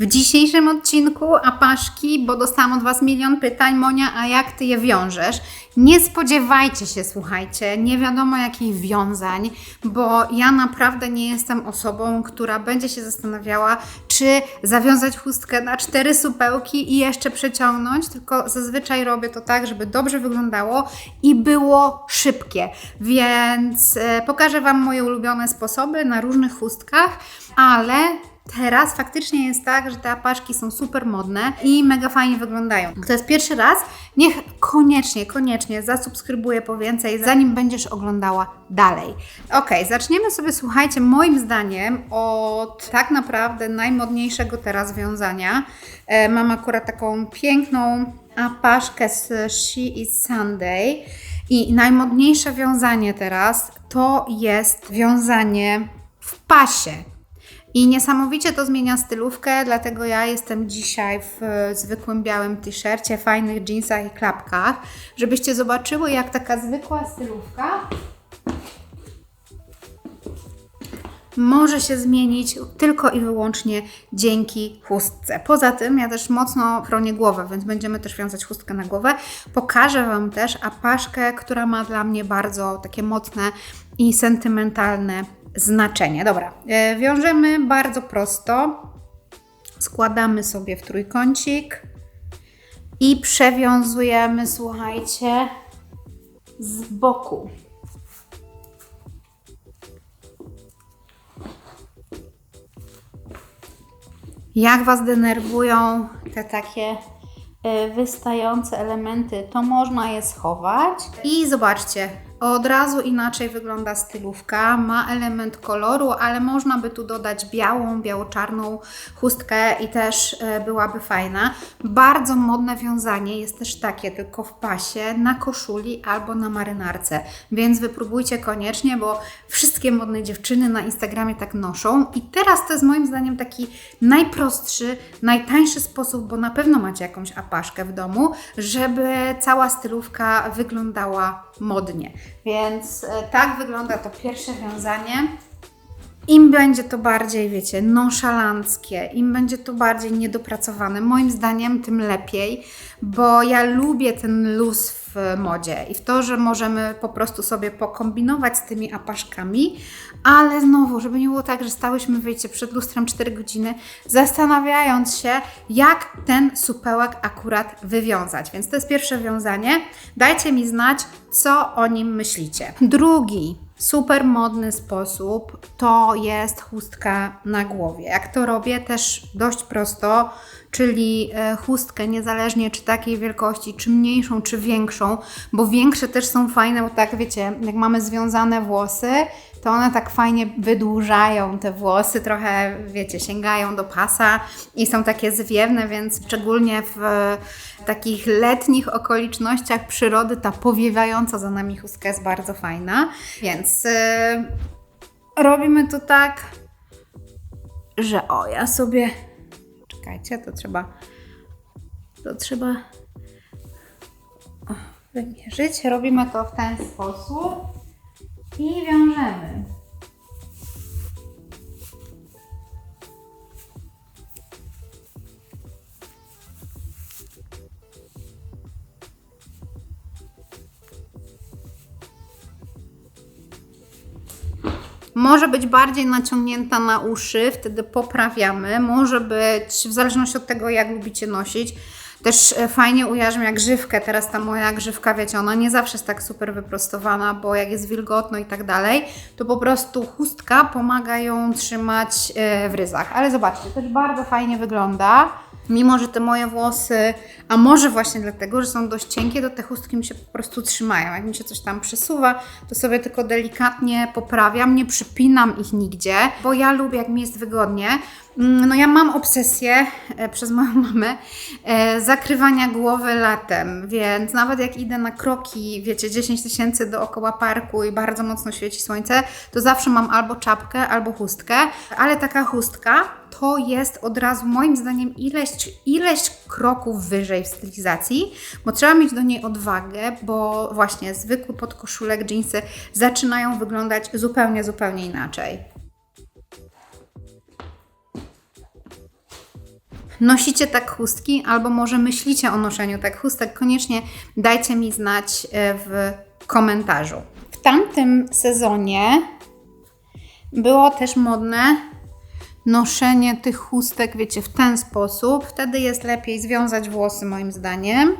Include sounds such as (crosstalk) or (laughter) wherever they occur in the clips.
W dzisiejszym odcinku apaszki, bo dostałam od Was milion pytań, Monia, a jak Ty je wiążesz? Nie spodziewajcie się, słuchajcie, nie wiadomo jakich wiązań, bo ja naprawdę nie jestem osobą, która będzie się zastanawiała, czy zawiązać chustkę na cztery supełki i jeszcze przeciągnąć, tylko zazwyczaj robię to tak, żeby dobrze wyglądało i było szybkie. Więc e, pokażę Wam moje ulubione sposoby na różnych chustkach, ale Teraz faktycznie jest tak, że te apaszki są super modne i mega fajnie wyglądają. To jest pierwszy raz, niech koniecznie, koniecznie zasubskrybuję po więcej, zanim będziesz oglądała dalej. Ok, zaczniemy sobie, słuchajcie, moim zdaniem od tak naprawdę najmodniejszego teraz wiązania. E, mam akurat taką piękną apaszkę z She is Sunday. I najmodniejsze wiązanie teraz to jest wiązanie w pasie. I niesamowicie to zmienia stylówkę, dlatego ja jestem dzisiaj w e, zwykłym białym t-shircie, fajnych jeansach i klapkach, żebyście zobaczyły, jak taka zwykła stylówka może się zmienić tylko i wyłącznie dzięki chustce. Poza tym ja też mocno chronię głowę, więc będziemy też wiązać chustkę na głowę. Pokażę Wam też apaszkę, która ma dla mnie bardzo takie mocne i sentymentalne znaczenie. Dobra, e, wiążemy bardzo prosto. Składamy sobie w trójkącik i przewiązujemy, słuchajcie, z boku. Jak Was denerwują te takie e, wystające elementy, to można je schować. I zobaczcie, od razu inaczej wygląda stylówka, ma element koloru, ale można by tu dodać białą, biało-czarną chustkę i też e, byłaby fajna. Bardzo modne wiązanie jest też takie, tylko w pasie, na koszuli albo na marynarce, więc wypróbujcie koniecznie, bo wszystkie modne dziewczyny na Instagramie tak noszą i teraz to jest moim zdaniem taki najprostszy, najtańszy sposób, bo na pewno macie jakąś apaszkę w domu, żeby cała stylówka wyglądała modnie. Więc e, tak wygląda to pierwsze wiązanie. Im będzie to bardziej, wiecie, nonszalanckie, im będzie to bardziej niedopracowane, moim zdaniem tym lepiej, bo ja lubię ten luz w modzie i w to, że możemy po prostu sobie pokombinować z tymi apaszkami, ale znowu, żeby nie było tak, że stałyśmy, wiecie, przed lustrem 4 godziny, zastanawiając się, jak ten supełek akurat wywiązać. Więc to jest pierwsze wiązanie. Dajcie mi znać, co o nim myślicie. Drugi super modny sposób to jest chustka na głowie. Jak to robię też dość prosto, czyli e, chustkę niezależnie czy takiej wielkości, czy mniejszą, czy większą, bo większe też są fajne, bo tak wiecie, jak mamy związane włosy, to one tak fajnie wydłużają te włosy, trochę, wiecie, sięgają do pasa i są takie zwiewne, więc szczególnie w takich letnich okolicznościach przyrody ta powiewająca za nami chustka jest bardzo fajna. Więc yy, robimy to tak, że o, ja sobie. Czekajcie, to trzeba. To trzeba wymierzyć. Robimy to w ten sposób i wiążemy. Może być bardziej naciągnięta na uszy, wtedy poprawiamy. Może być, w zależności od tego, jak lubicie nosić, też e, fajnie ujarzmia grzywkę. Teraz ta moja grzywka, wiecie, ona nie zawsze jest tak super wyprostowana, bo jak jest wilgotno i tak dalej, to po prostu chustka pomaga ją trzymać e, w ryzach. Ale zobaczcie, też bardzo fajnie wygląda. Mimo, że te moje włosy, a może właśnie dlatego, że są dość cienkie, to te chustki mi się po prostu trzymają. Jak mi się coś tam przesuwa, to sobie tylko delikatnie poprawiam, nie przypinam ich nigdzie, bo ja lubię, jak mi jest wygodnie. Mm, no ja mam obsesję e, przez moją (laughs) mamę e, zakrywania głowy latem, więc nawet jak idę na kroki, wiecie, 10 tysięcy dookoła parku i bardzo mocno świeci słońce, to zawsze mam albo czapkę, albo chustkę, ale taka chustka to jest od razu moim zdaniem ileś, ileś kroków wyżej w stylizacji, bo trzeba mieć do niej odwagę, bo właśnie zwykły podkoszulek, dżinsy zaczynają wyglądać zupełnie, zupełnie inaczej. Nosicie tak chustki, albo może myślicie o noszeniu tak chustek, koniecznie dajcie mi znać e, w komentarzu. W tamtym sezonie było też modne noszenie tych chustek, wiecie, w ten sposób. Wtedy jest lepiej związać włosy, moim zdaniem.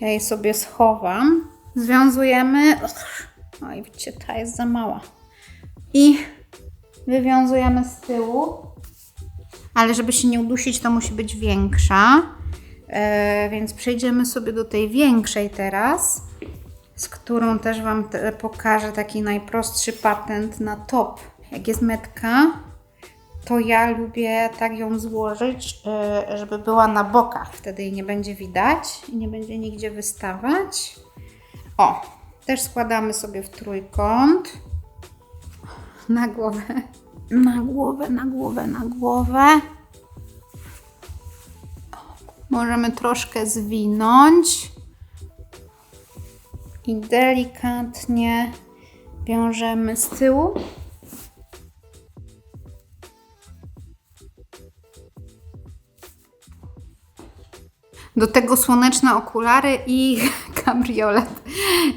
Ja je sobie schowam. Związujemy. Oj, widzicie, ta jest za mała. I wywiązujemy z tyłu. Ale żeby się nie udusić, to musi być większa. E, więc przejdziemy sobie do tej większej teraz, z którą też Wam te, pokażę taki najprostszy patent na top. Jak jest metka, to ja lubię tak ją złożyć, e, żeby była na bokach. Wtedy jej nie będzie widać i nie będzie nigdzie wystawać. O, też składamy sobie w trójkąt. Na głowę, na głowę, na głowę, na głowę. Możemy troszkę zwinąć i delikatnie wiążemy z tyłu. Do tego słoneczne okulary i kabriolet.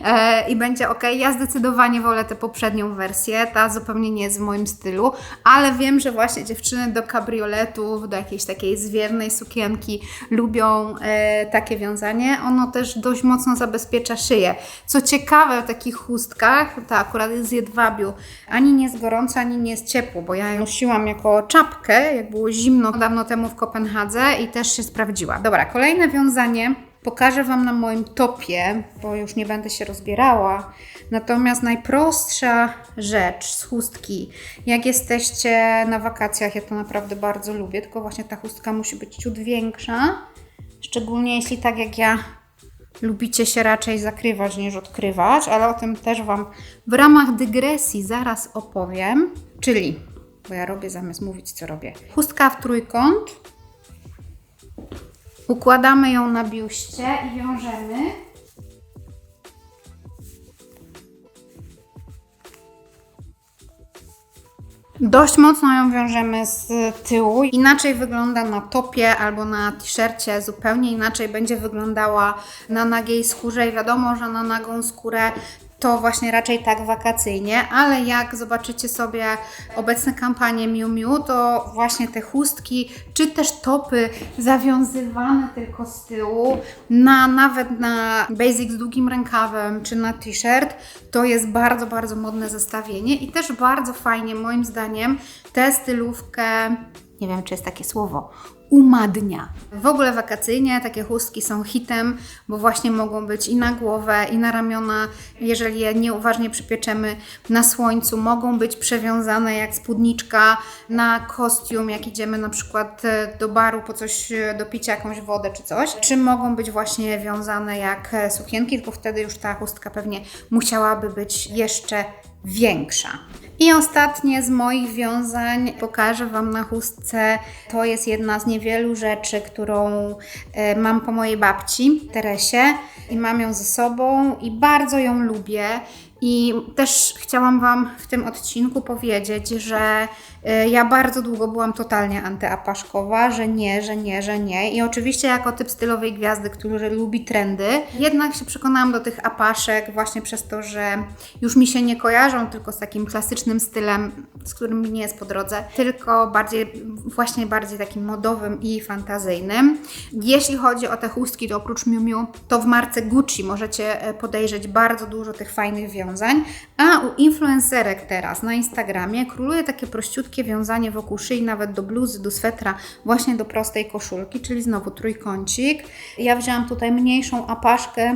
E, I będzie ok. Ja zdecydowanie wolę tę poprzednią wersję. Ta zupełnie nie jest w moim stylu, ale wiem, że właśnie dziewczyny do kabrioletów, do jakiejś takiej zwiernej sukienki lubią e, takie wiązanie. Ono też dość mocno zabezpiecza szyję. Co ciekawe, w takich chustkach, ta akurat jest z jedwabiu, ani nie jest gorąco, ani nie jest ciepło, bo ja ją nosiłam jako czapkę, jak było zimno dawno temu w Kopenhadze i też się sprawdziła. Dobra, kolejne wiązanie pokażę Wam na moim topie, bo już nie będę się rozbierała. Natomiast najprostsza rzecz z chustki, jak jesteście na wakacjach, ja to naprawdę bardzo lubię, tylko właśnie ta chustka musi być ciut większa. Szczególnie jeśli tak jak ja lubicie się raczej zakrywać niż odkrywać, ale o tym też Wam w ramach dygresji zaraz opowiem. Czyli, bo ja robię zamiast mówić, co robię. Chustka w trójkąt. Układamy ją na biuście i wiążemy. Dość mocno ją wiążemy z tyłu. Inaczej wygląda na topie albo na t-shircie, zupełnie inaczej będzie wyglądała na nagiej skórze. I wiadomo, że na nagą skórę to właśnie raczej tak wakacyjnie, ale jak zobaczycie sobie obecne kampanie Miu Miu, to właśnie te chustki, czy też topy zawiązywane tylko z tyłu, na, nawet na basic z długim rękawem, czy na t-shirt, to jest bardzo, bardzo modne zestawienie i też bardzo fajnie moim zdaniem tę stylówkę, nie wiem czy jest takie słowo, umadnia. W ogóle wakacyjnie takie chustki są hitem, bo właśnie mogą być i na głowę, i na ramiona. Jeżeli je nieuważnie przypieczemy na słońcu, mogą być przewiązane jak spódniczka na kostium, jak idziemy na przykład e, do baru po coś e, do picia, jakąś wodę czy coś. Czy mogą być właśnie wiązane jak e, sukienki, tylko wtedy już ta chustka pewnie musiałaby być jeszcze większa. I ostatnie z moich wiązań pokażę Wam na chustce. To jest jedna z niewielu rzeczy, którą e, mam po mojej babci, Teresie. I mam ją ze sobą i bardzo ją lubię. I też chciałam Wam w tym odcinku powiedzieć, że y, ja bardzo długo byłam totalnie antyapaszkowa, że nie, że nie, że nie. I oczywiście jako typ stylowej gwiazdy, który lubi trendy, jednak się przekonałam do tych apaszek właśnie przez to, że już mi się nie kojarzą tylko z takim klasycznym stylem, z którym nie jest po drodze, tylko bardziej, właśnie bardziej takim modowym i fantazyjnym. Jeśli chodzi o te chustki, to oprócz Miu Miu, to w marce Gucci możecie e, podejrzeć bardzo dużo tych fajnych wiązań a u influencerek teraz na Instagramie króluje takie prościutkie wiązanie wokół szyi, nawet do bluzy, do swetra, właśnie do prostej koszulki, czyli znowu trójkącik. Ja wzięłam tutaj mniejszą apaszkę,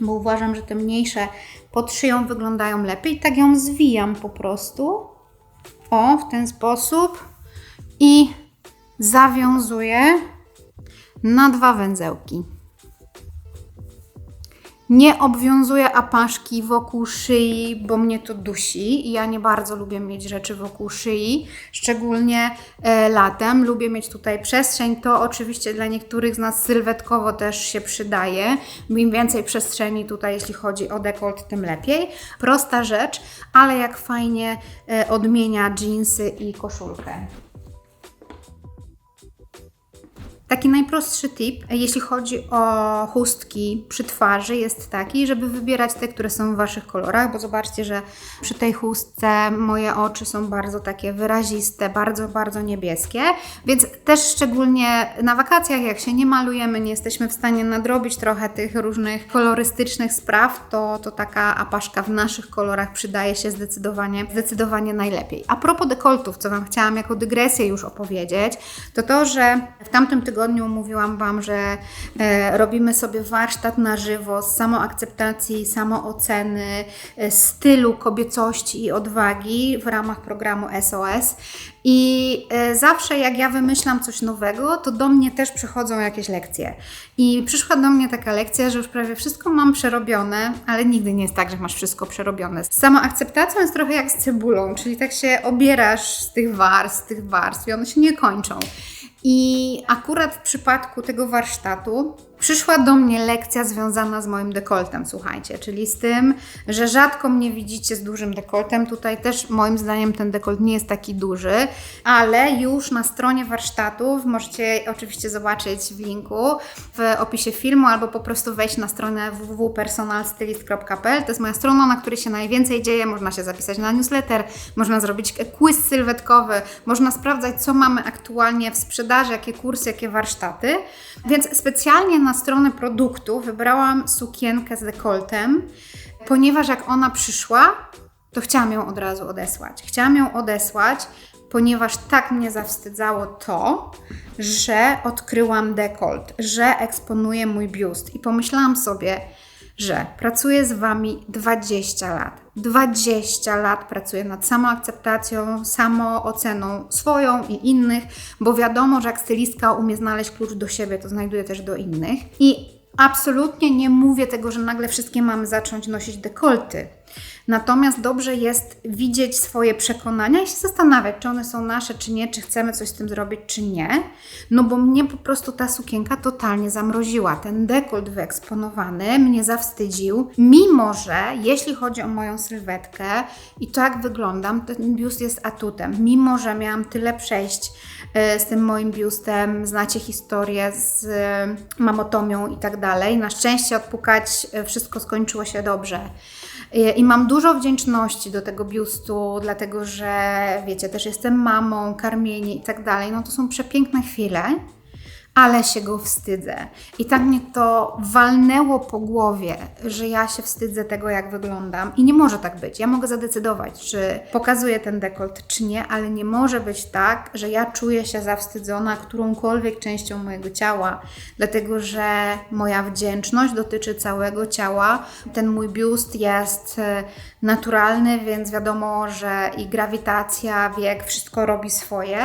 bo uważam, że te mniejsze pod szyją wyglądają lepiej. Tak ją zwijam po prostu. O, w ten sposób. I zawiązuję na dwa węzełki. Nie obwiązuję apaszki wokół szyi, bo mnie to dusi i ja nie bardzo lubię mieć rzeczy wokół szyi, szczególnie e, latem. Lubię mieć tutaj przestrzeń. To oczywiście dla niektórych z nas sylwetkowo też się przydaje. Im więcej przestrzeni tutaj, jeśli chodzi o dekolt, tym lepiej. Prosta rzecz, ale jak fajnie e, odmienia dżinsy i koszulkę. Taki najprostszy tip, jeśli chodzi o chustki przy twarzy, jest taki, żeby wybierać te, które są w Waszych kolorach, bo zobaczcie, że przy tej chustce moje oczy są bardzo takie wyraziste, bardzo, bardzo niebieskie, więc też szczególnie na wakacjach, jak się nie malujemy, nie jesteśmy w stanie nadrobić trochę tych różnych kolorystycznych spraw, to, to taka apaszka w naszych kolorach przydaje się zdecydowanie, zdecydowanie najlepiej. A propos dekoltów, co Wam chciałam jako dygresję już opowiedzieć, to to, że w tamtym tygodniu mówiłam Wam, że e, robimy sobie warsztat na żywo z samoakceptacji, samooceny, e, stylu kobiecości i odwagi w ramach programu SOS. I e, zawsze jak ja wymyślam coś nowego, to do mnie też przychodzą jakieś lekcje. I przyszła do mnie taka lekcja, że już prawie wszystko mam przerobione, ale nigdy nie jest tak, że masz wszystko przerobione. Z samoakceptacją jest trochę jak z cebulą, czyli tak się obierasz z tych warstw, z tych warstw i one się nie kończą. I akurat w przypadku tego warsztatu przyszła do mnie lekcja związana z moim dekoltem, słuchajcie, czyli z tym, że rzadko mnie widzicie z dużym dekoltem. Tutaj też moim zdaniem ten dekolt nie jest taki duży, ale już na stronie warsztatów możecie oczywiście zobaczyć w linku w opisie filmu albo po prostu wejść na stronę www.personalstylist.pl. To jest moja strona, na której się najwięcej dzieje. Można się zapisać na newsletter, można zrobić quiz sylwetkowy, można sprawdzać, co mamy aktualnie w sprzedaży, jakie kursy, jakie warsztaty. Więc specjalnie na stronę produktu wybrałam sukienkę z dekoltem, ponieważ jak ona przyszła, to chciałam ją od razu odesłać. Chciałam ją odesłać, ponieważ tak mnie zawstydzało to, że odkryłam dekolt, że eksponuję mój biust. I pomyślałam sobie, że pracuję z Wami 20 lat. 20 lat pracuję nad samoakceptacją, samooceną swoją i innych, bo wiadomo, że jak stylistka umie znaleźć klucz do siebie, to znajduje też do innych. I absolutnie nie mówię tego, że nagle wszystkie mamy zacząć nosić dekolty. Natomiast dobrze jest widzieć swoje przekonania i się zastanawiać, czy one są nasze, czy nie, czy chcemy coś z tym zrobić, czy nie. No bo mnie po prostu ta sukienka totalnie zamroziła. Ten dekolt wyeksponowany mnie zawstydził, mimo że jeśli chodzi o moją sylwetkę i to jak wyglądam, ten biust jest atutem. Mimo, że miałam tyle przejść e, z tym moim biustem, znacie historię z e, mamotomią i tak dalej. Na szczęście odpukać e, wszystko skończyło się dobrze. I mam dużo wdzięczności do tego biustu, dlatego że wiecie, też jestem mamą, karmienie i tak dalej. No to są przepiękne chwile, ale się go wstydzę. I tak mnie to walnęło po głowie, że ja się wstydzę tego, jak wyglądam. I nie może tak być. Ja mogę zadecydować, czy pokazuję ten dekolt, czy nie, ale nie może być tak, że ja czuję się zawstydzona którąkolwiek częścią mojego ciała, dlatego że moja wdzięczność dotyczy całego ciała. Ten mój biust jest e, naturalny, więc wiadomo, że i grawitacja, wiek, wszystko robi swoje.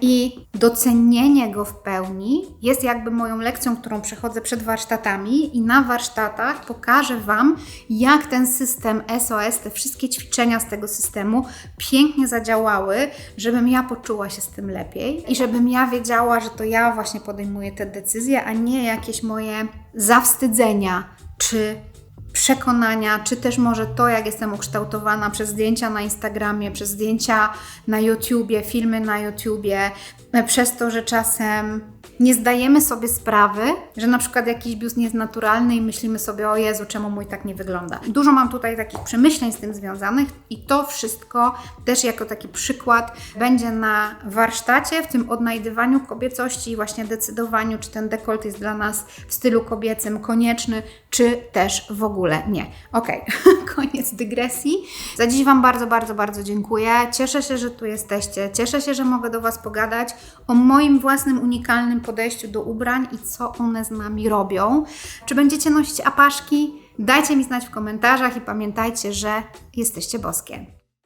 I docenienie go w pełni jest jakby moją lekcją, którą przechodzę przed warsztatami, i na warsztatach pokażę Wam, jak ten system SOS, te wszystkie ćwiczenia z tego systemu pięknie zadziałały, żebym ja poczuła się z tym lepiej i żebym ja wiedziała, że to ja właśnie podejmuję te decyzje, a nie jakieś moje zawstydzenia czy przekonania, czy też może to, jak jestem ukształtowana przez zdjęcia na Instagramie, przez zdjęcia na YouTubie, filmy na YouTubie, przez to, że czasem nie zdajemy sobie sprawy, że na przykład jakiś biust nie jest naturalny i myślimy sobie, o Jezu, czemu mój tak nie wygląda. Dużo mam tutaj takich przemyśleń z tym związanych i to wszystko też jako taki przykład będzie na warsztacie, w tym odnajdywaniu kobiecości i właśnie decydowaniu, czy ten dekolt jest dla nas w stylu kobiecym konieczny, czy też w ogóle nie. Ok, (laughs) koniec dygresji. Za dziś Wam bardzo, bardzo, bardzo dziękuję. Cieszę się, że tu jesteście. Cieszę się, że mogę do Was pogadać o moim własnym unikalnym podejściu do ubrań i co one z nami robią. Czy będziecie nosić apaszki? Dajcie mi znać w komentarzach i pamiętajcie, że jesteście boskie.